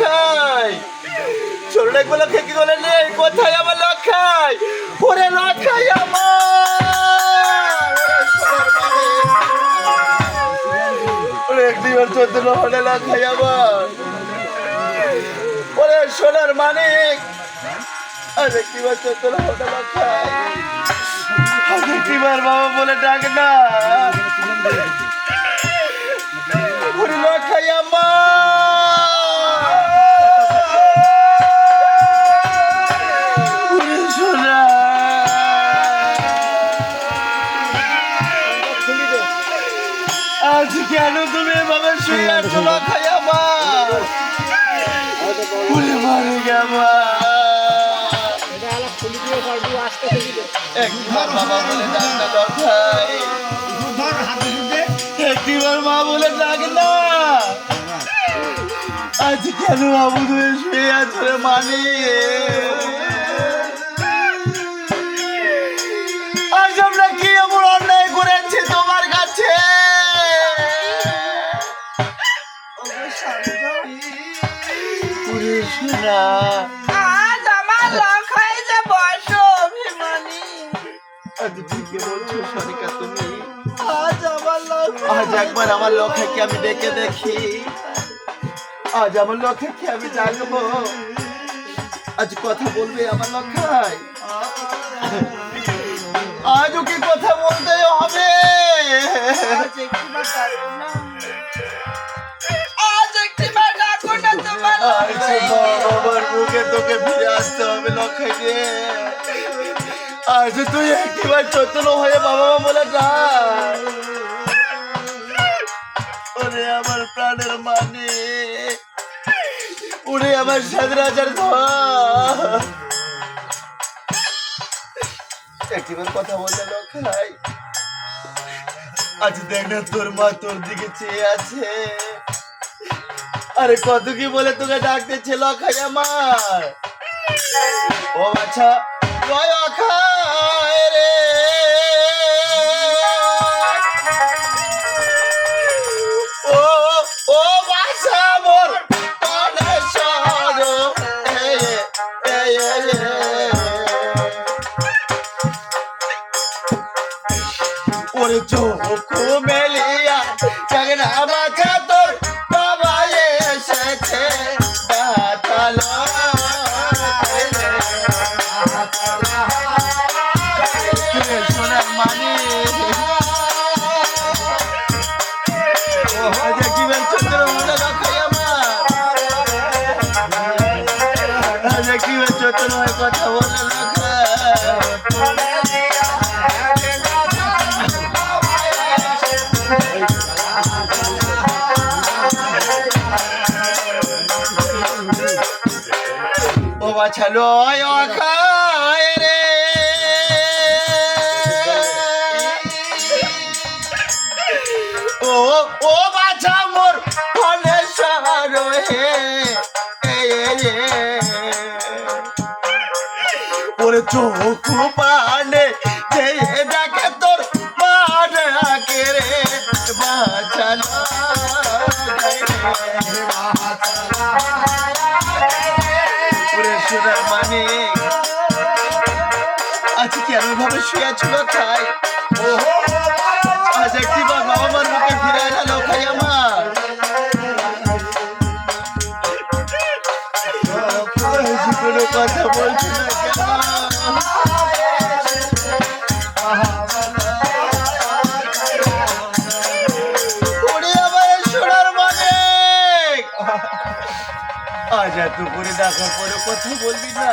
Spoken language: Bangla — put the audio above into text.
লক্ষাই। চলো দেখব লক্ষাই, কি বলে নেই কোথায় আমার লক্ষাই? ওরে লক্ষাই আমার। একদিবার চোদ্দ হলে লক্ষাই আমার। ওরে সোনার মানিক। আজ একটিবার চোদ্দ হলে লক্ষাই? আজ একটিবার বাবা বলে ডাক না। ওরে লক্ষাই আমার। আজ কেন তুমি এভাবে শুয়ে আছো লক্ষাই আমার। ওরে মারে গেমা একবার বাবা বলে ডাক না লক্ষাই একটিবার মা বলে ডাক না আজ কেন বাবু তুমি শুয়ে আছো মানি? সোনা আজ আমার লক্ষাই যে বড্ড অভিমানী। আজ ঠিকই বলছো সনিকা তুমি। আজ আমার লক্ষাই আজ একবার আমার লক্ষ্যকে আমি ডেকে দেখি। আজ আমার লক্ষ্যকে আমি ডাকবো আজ কথা বলবে আমার লক্ষ্যায় আজ ওকে কথা বলতে হবে। আজ একটিবার ডাকো না। আজ একটিবার ডাকো না তোমার মুখে তোকে ফিরে আসতে হবে লক্ষ্যায় রে তুই একটিবার চৈতন্য হয়ে বাবা মা বলে ডাক ওরে আমার প্রাণের মানে ওরে আমার সাত রাজার একটিবার কথা বলতে লক্ষাই আজ দেখ না তোর মা তোর দিকে চেয়ে আছে। আরে কত কি বলে তোকে ডাকতেছে লক্ষাই আমার? ও আচ্ছা রে। ও ও চোখ মেলিয়া জাগনা জীবন চন্দ্র মনে রাখাই আমার জীবন চন্দ্র কথা বলে রাখা ও বাছালো খায় রে। ও ও বাছা মোর ফলে হে। ওরে চোখ পানে যে ডাকে তোর আকে রে বাঁচালো ওরে সোনার মানে আজ কেন ভাবে শুয়ে ছিল খাই আজ একটি বার বাবা মার মুখে ফিরে এলো খাই আমার কোনো করে দেখার পরে কথা বলবি না